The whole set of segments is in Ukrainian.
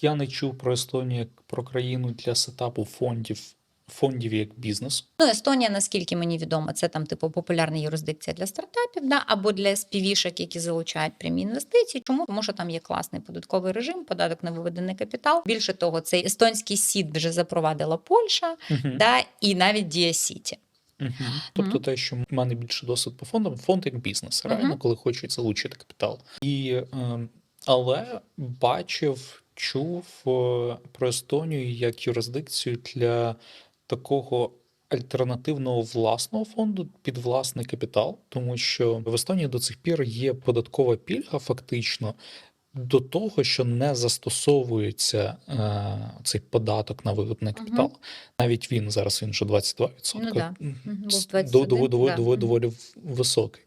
Я не чув про Естонію як про країну для сетапу фондів, фондів як бізнес. Ну, Естонія, наскільки мені відомо, це там типу популярна юрисдикція для стартапів, да, або для співішок, які залучають прямі інвестиції. Чому? Тому що там є класний податковий режим, податок на виведений капітал. Більше того, цей естонський сід вже запровадила Польща, Мгм. да, і навіть Дія Сіті. Мгм. Тобто те, що в мене більше досвід по фондам, фонд як бізнес, реально, коли хочуть залучити капітал. І, е, але бачив, чув е, про Естонію як юрисдикцію для такого альтернативного власного фонду під власний капітал, тому що в Естонії до цих пір є податкова пільга, фактично. До того, що не застосовується е, цей податок на виведений Мгм. капітал, навіть він зараз він вже 22%. Ну да. 21, доволі, доволі, да. доволі, високий.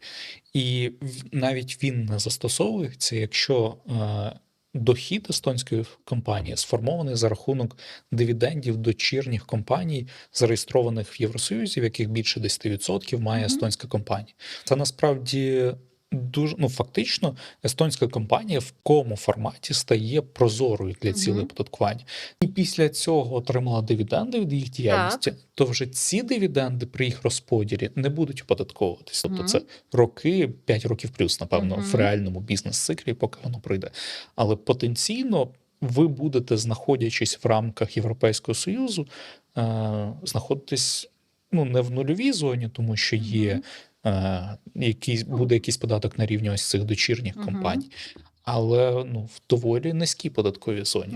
І навіть він не застосовується, якщо е, дохід естонської компанії сформований за рахунок дивідендів дочірніх компаній, зареєстрованих в Євросоюзі, в яких більше 10% має естонська компанія. Це насправді. Дуже ну фактично естонська компанія в кому форматі стає прозорою для цілей податкування, і після цього отримала дивіденди від їх діяльності. То вже ці дивіденди при їх розподілі не будуть оподатковуватись. Тобто це роки, 5 років плюс, напевно, в реальному бізнес-циклі, поки воно пройде. Але потенційно ви будете, знаходячись в рамках Європейського Союзу, е, знаходитись ну не в нульовій зоні, тому що є е, якийсь буде якийсь податок на рівні ось цих дочірніх компаній, але ну в доволі низькій податковій зоні.